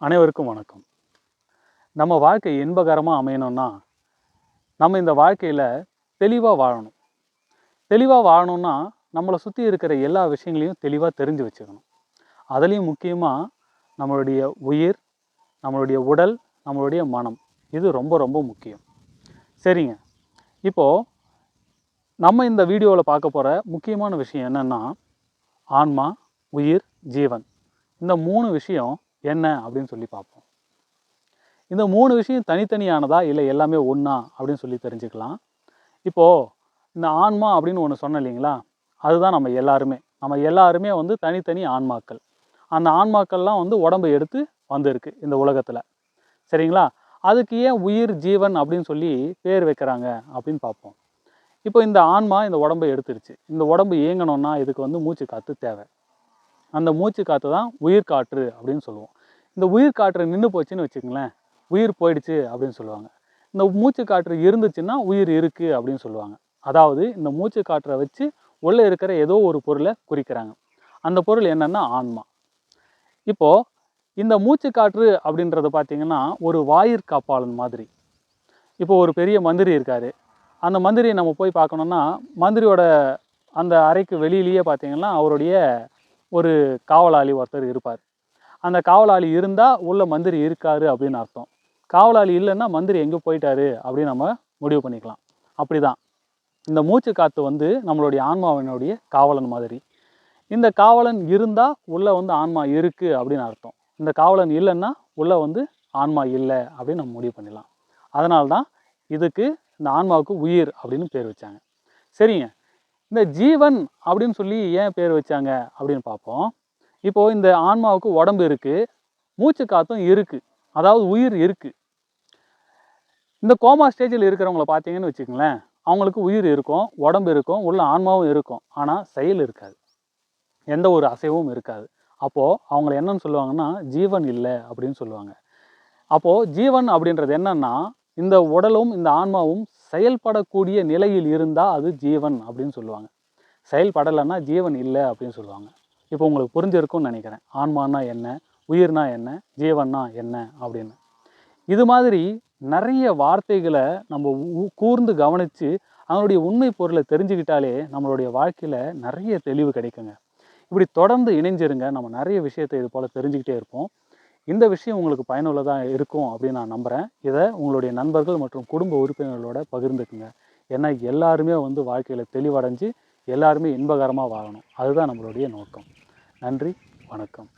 அனைவருக்கும் வணக்கம். நம்ம வாழ்க்கை இன்பகரமாக அமையணும்னா நம்ம இந்த வாழ்க்கையில் தெளிவாக வாழணும். தெளிவாக வாழணும்னா நம்மளை சுற்றி இருக்கிற எல்லா விஷயங்களையும் தெளிவாக தெரிஞ்சு வச்சுக்கணும். அதுலேயும் முக்கியமாக நம்மளுடைய உயிர் நம்மளுடைய உடல் நம்மளுடைய மனம். இது ரொம்ப ரொம்ப முக்கியம். சரிங்க. இப்போது நம்ம இந்த வீடியோவில் பார்க்க போகிற முக்கியமான விஷயம் என்னென்னா ஆன்மா உயிர் ஜீவன். இந்த மூணு விஷயம் என்ன அப்படின்னு சொல்லி பார்ப்போம். இந்த மூணு விஷயம் தனித்தனியானதா இல்லை எல்லாமே ஒன்றா அப்படின்னு சொல்லி தெரிஞ்சுக்கலாம். இப்போது இந்த ஆன்மா அப்படின்னு ஒன்று சொன்னேன் இல்லைங்களா? அதுதான் நம்ம எல்லாருமே. நம்ம எல்லாருமே வந்து தனித்தனி ஆன்மாக்கள். அந்த ஆன்மாக்கள்லாம் வந்து உடம்பை எடுத்து வந்திருக்கு இந்த உலகத்தில். சரிங்களா? அதுக்கு ஏன் உயிர் ஜீவன் அப்படின்னு சொல்லி பேர் வைக்கிறாங்க அப்படின்னு பார்ப்போம். இப்போ இந்த ஆன்மா இந்த உடம்பை எடுத்துருச்சு. இந்த உடம்பு இயங்கணும்னா இதுக்கு வந்து மூச்சு காற்று தேவை. அந்த மூச்சு காற்று தான் உயிர் காற்று அப்படின்னு சொல்லுவோம். இந்த உயிர் காற்று நின்று போச்சுன்னு வச்சுக்கங்களேன் உயிர் போயிடுச்சு அப்படின்னு சொல்லுவாங்க. இந்த மூச்சு காற்று இருந்துச்சுன்னா உயிர் இருக்குது அப்படின்னு சொல்லுவாங்க. அதாவது இந்த மூச்சு காற்றை வச்சு உள்ளே இருக்கிற ஏதோ ஒரு பொருளை குறிக்கிறாங்க. அந்த பொருள் என்னென்னா ஆன்மா. இப்போது இந்த மூச்சு காற்று அப்படின்றது பார்த்திங்கன்னா ஒரு வாயிற் காப்பாளன் மாதிரி. இப்போ ஒரு பெரிய மந்திரி இருக்கார். அந்த மந்திரியை நம்ம போய் பார்க்கணுன்னா மந்திரியோட அந்த அறைக்கு வெளியிலேயே பார்த்திங்கன்னா அவருடைய ஒரு காவலாளி ஒருத்தர் இருப்பார். அந்த காவலாளி இருந்தால் உள்ள மந்திரி இருக்காரு அப்படின்னு அர்த்தம். காவலாளி இல்லைன்னா மந்திரி எங்கே போயிட்டாரு அப்படின்னு நம்ம முடிவு பண்ணிக்கலாம். அப்படி தான் இந்த மூச்சு காற்று வந்து நம்மளுடைய ஆன்மாவினுடைய காவலன் மாதிரி. இந்த காவலன் இருந்தால் உள்ளே வந்து ஆன்மா இருக்குது அப்படின்னு அர்த்தம். இந்த காவலன் இல்லைன்னா உள்ளே வந்து ஆன்மா இல்லை அப்படின்னு நம்ம முடிவு பண்ணிடலாம். அதனால தான் இதுக்கு இந்த ஆன்மாவுக்கு உயிர் அப்படின்னு பேர் வச்சாங்க. சரிங்க. இந்த ஜீவன் அப்படின்னு சொல்லி ஏன் பேர் வச்சாங்க அப்படின்னு பார்ப்போம். இப்போது இந்த ஆன்மாவுக்கு உடம்பு இருக்குது மூச்சு காத்தும் இருக்குது அதாவது உயிர் இருக்குது இந்த கோமா ஸ்டேஜில் இருக்கிறவங்கள பார்த்தீங்கன்னு வச்சுக்கங்களேன் அவங்களுக்கு உயிர் இருக்கும் உடம்பு இருக்கும் உள்ள ஆன்மாவும் இருக்கும் ஆனால் செயல் இருக்காது. எந்த ஒரு அசைவும் இருக்காது. அப்போது அவங்கள என்னன்னு சொல்லுவாங்கன்னா ஜீவன் இல்லை அப்படின்னு சொல்லுவாங்க. அப்போது ஜீவன் அப்படின்றது என்னன்னா இந்த உடலும் இந்த ஆன்மாவும் செயல்படக்கூடிய நிலையில் இருந்தால் அது ஜீவன் அப்படின்னு சொல்லுவாங்க. செயல்படலைன்னா ஜீவன் இல்லை அப்படின்னு சொல்லுவாங்க. இப்போ உங்களுக்கு புரிஞ்சிருக்கும்னு நினைக்கிறேன். ஆன்மானா என்ன? உயிர்னா என்ன? ஜீவன்னா என்ன? அப்படின்னு. இது மாதிரி நிறைய வார்த்தைகளை நம்ம ஊ- கூர்ந்து கவனித்து அதனுடைய உண்மை பொருளை தெரிஞ்சுக்கிட்டாலே நம்மளுடைய வாழ்க்கையில் நிறைய தெளிவு கிடைக்குங்க. இப்படி தொடர்ந்து இணைஞ்சிருங்க. நம்ம நிறைய விஷயத்தை இது போல் தெரிஞ்சுக்கிட்டே இருப்போம். இந்த விஷயம் உங்களுக்கு பயனுள்ளதாக இருக்கும் அப்படின்னு நான் நம்புகிறேன் இதை உங்களுடைய நண்பர்கள் மற்றும் குடும்ப உறுப்பினர்களோட பகிர்ந்துக்குங்க. ஏன்னா எல்லாருமே வந்து வாழ்க்கையில் தெளிவடைஞ்சு எல்லாருமே இன்பகரமாக வாழணும். அதுதான் நம்மளுடைய நோக்கம். நன்றி வணக்கம்.